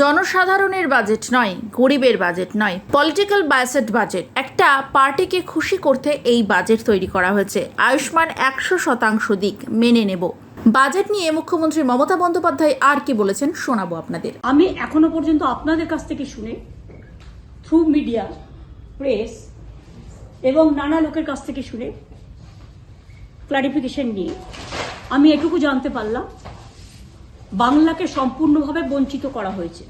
জনসাধারণের বাজেট নয়, গরিবের বাজেট নয় পলিটিক্যাল বায়াসেড বাজেট। একটা পার্টিকে খুশি করতে এই বাজেট তৈরি করা হয়েছে। আয়ুষ্মান একশো শতাংশ দিক মেনে নেব। বাজেট নিয়ে মুখ্যমন্ত্রী মমতা বন্দ্যোপাধ্যায় আর কি বলেছেন শোনাবো আপনাদের। আমি এখনও পর্যন্ত আপনাদের কাছ থেকে শুনে থ্রু মিডিয়া প্রেস এবং নানা লোকের কাছ থেকে শুনে ক্লারিফিকেশন নিয়ে, আমি এটুকু জানতে পারলাম বাংলাকে সম্পূর্ণভাবে বঞ্চিত করা হয়েছে।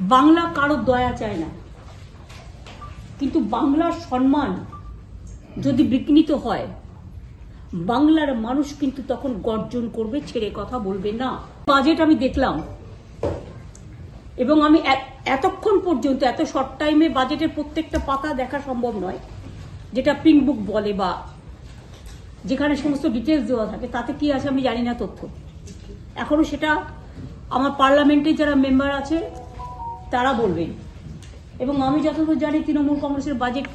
বাংলা কারও দয়া চায় না। কিন্তু বাংলার সম্মান যদি বিঘ্নিত হয়, বাংলার মানুষ কিন্তু তখন গর্জন করবে, ছেড়ে কথা বলবে না। বাজেট আমি দেখলাম। এবং আমি এতক্ষণ পর্যন্ত, এত শর্ট টাইমে বাজেটের প্রত্যেকটা পাতা দেখা সম্ভব নয়, যেটা পিঙ্ক বুক বলে বা যেখানে সমস্ত ডিটেলস দেওয়া থাকে, তাতে কি আছে আমি জানি না তথ্য। এখনও সেটা আমার পার্লামেন্টে যারা মেম্বার আছে, তারা বলবেন এবং আমি যতদূর জানি, তৃণমূল কংগ্রেসের বাজেট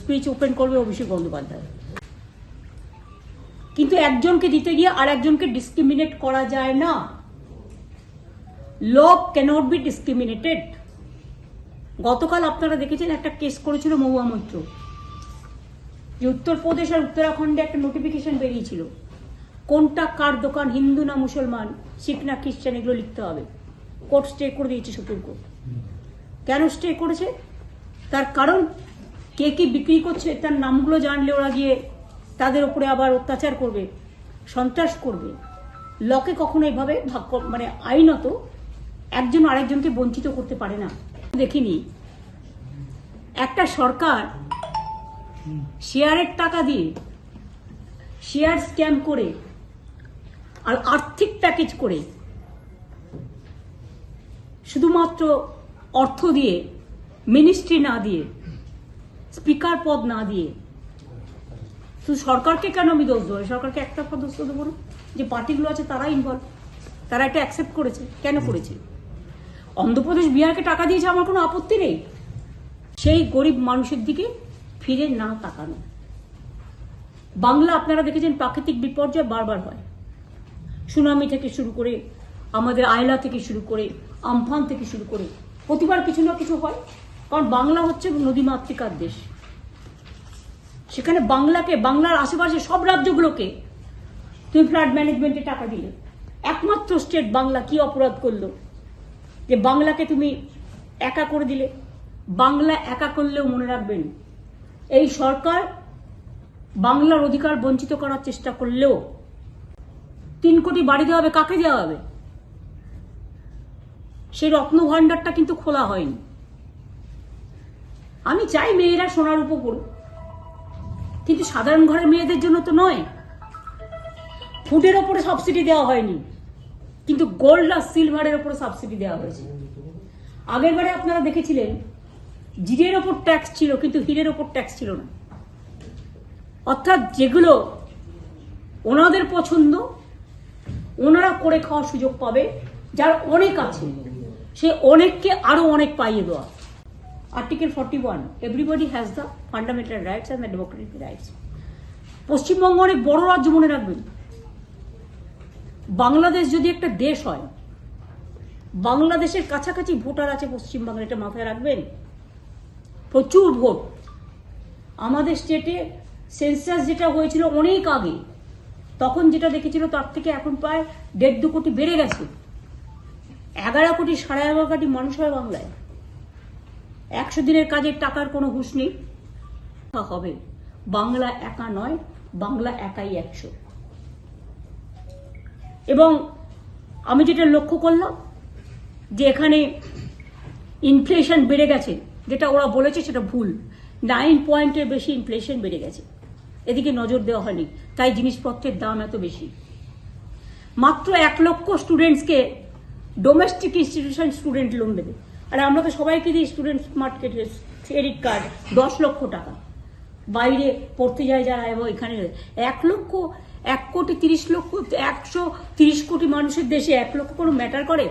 স্পিচ ওপেন করবে অভিষেক বন্দ্যোপাধ্যায়। কিন্তু একজনকে দিতে গিয়ে আর একজনকে ডিসক্রিমিনেট করা যায় না। লভ ক্যানট বি ডিসক্রিমিনেটেড গতকাল আপনারা দেখেছেন একটা কেস করেছিল মহুয়া মৈত্র। যে উত্তরপ্রদেশ আর উত্তরাখণ্ডে একটা নোটিফিকেশন বেরিয়েছিল। কোনটা কার দোকান হিন্দু না মুসলমান, শিখ না খ্রিস্টান, এগুলো লিখতে হবে। কোর্ট স্টে করে দিয়েছে সুপ্রিম কোর্ট। কেন স্টে করেছে? তার কারণ কে কি বিক্রি করছে, তার নামগুলো জানলে ওরা গিয়ে তাদের উপরে আবার অত্যাচার করবে, সন্ত্রাস করবে। লকে কখনো এইভাবে ভাগ মানে আইনত একজন আরেকজনকে বঞ্চিত করতে পারে না। দেখিনি। একটা সরকার শেয়ারের টাকা দিয়ে শেয়ার স্ক্যাম করে আর আর্থিক প্যাকেজ করে শুধুমাত্র অর্থ দিয়ে মিনিস্ট্রি না দিয়ে স্পিকার পদ না দিয়ে, শুধু সরকারকে কেন আমি দোষ দেবো? সরকারকে একটা পদ দোষ দেবো না? যে পার্টিগুলো আছে তারা ইনভলভ তারা এটা অ্যাকসেপ্ট করেছে। কেন করেছে? অন্ধ্রপ্রদেশ বিহারকে টাকা দিয়েছে, আমার কোনো আপত্তি নেই। সেই গরিব মানুষের দিকে ফিরে না তাকানো। বাংলা আপনারা দেখেছেন প্রাকৃতিক বিপর্যয় বারবার হয়। সুনামি থেকে শুরু করে, আমাদের আয়লা থেকে শুরু করে, আমফান থেকে শুরু করে প্রতিবার কিছু না কিছু হয়। কারণ বাংলা হচ্ছে নদীমাতৃকার দেশ। সেখানে বাংলাকে, বাংলার আশেপাশে সব রাজ্যগুলোকে তুমি ফ্লাড ম্যানেজমেন্টে টাকা দিলে। একমাত্র স্টেট বাংলা কি অপরাধ করল? যে বাংলাকে তুমি একা করে দিলে। বাংলা একা করলেও মনে রাখবেন এই সরকার বাংলার অধিকার বঞ্চিত করার চেষ্টা করলেও তিন কোটি বাড়ি দেওয়া হবে, কাকে দেওয়া হবে? সেই রত্ন ভাণ্ডারটা কিন্তু খোলা হয়নি। আমি চাই মেয়েরা সোনার উপর করুক কিন্তু সাধারণ ঘরের মেয়েদের জন্য তো নয়। ফুডের ওপরে সাবসিডি দেওয়া হয়নি। কিন্তু গোল্ড আর সিলভারের ওপরে সাবসিডি দেওয়া হয়েছে। আগের বারে আপনারা দেখেছিলেন জিরের ওপর ট্যাক্স ছিল, কিন্তু হীরের ওপর ট্যাক্স ছিল না। অর্থাৎ যেগুলো ওনাদের পছন্দ, ওনারা করে খাওয়ার সুযোগ পাবে, যার অনেক আছে। সে অনেককে আরও অনেক পাইয়ে দেওয়া। Article forty one everybody has the fundamental rights and the democratic rights Paschimbanga অনেক বড় রাজ্য মনে রাখবেন। বাংলাদেশ যদি একটা দেশ হয়, বাংলাদেশের কাছাকাছি ভোটার আছে পশ্চিমবাংলা এটা মাথায় রাখবেন। প্রচুর ভোট। আমাদের স্টেটে সেন্সাস যেটা হয়েছিল অনেক আগে, তখন যেটা দেখেছিল তার থেকে এখন প্রায় দেড় দু কোটি বেড়ে গেছে। এগারো কোটি সাড়ে এগারো কোটি মানুষ হয় বাংলায়। একশো দিনের কাজের টাকার কোনো হুঁশ নেই। হবে। বাংলা একা নয়, বাংলা একাই একশো। এবং আমি যেটা লক্ষ্য করলাম যে এখানে ইনফ্লেশন বেড়ে গেছে। যেটা ওরা বলেছে সেটা ভুল। নাইন পয়েন্টের বেশি ইনফ্লেশন বেড়ে গেছে। এদিকে নজর দেওয়া হয়নি। তাই জিনিসপত্রের দাম এত বেশি। মাত্র এক লক্ষ স্টুডেন্টসকে ডোমেস্টিক ইনস্টিটিউশন স্টুডেন্ট লোন দেবে। আর আমরা তো সবাইকে দিই স্টুডেন্ট মার্কেট ক্রেডিট কার্ড দশ লক্ষ টাকা। বাইরে পড়তে যায় যারা এবং এখানে এক লক্ষ, এক কোটি তিরিশ লক্ষ, একশো তিরিশ কোটি মানুষের দেশে এক লক্ষ কোনো ম্যাটার করে?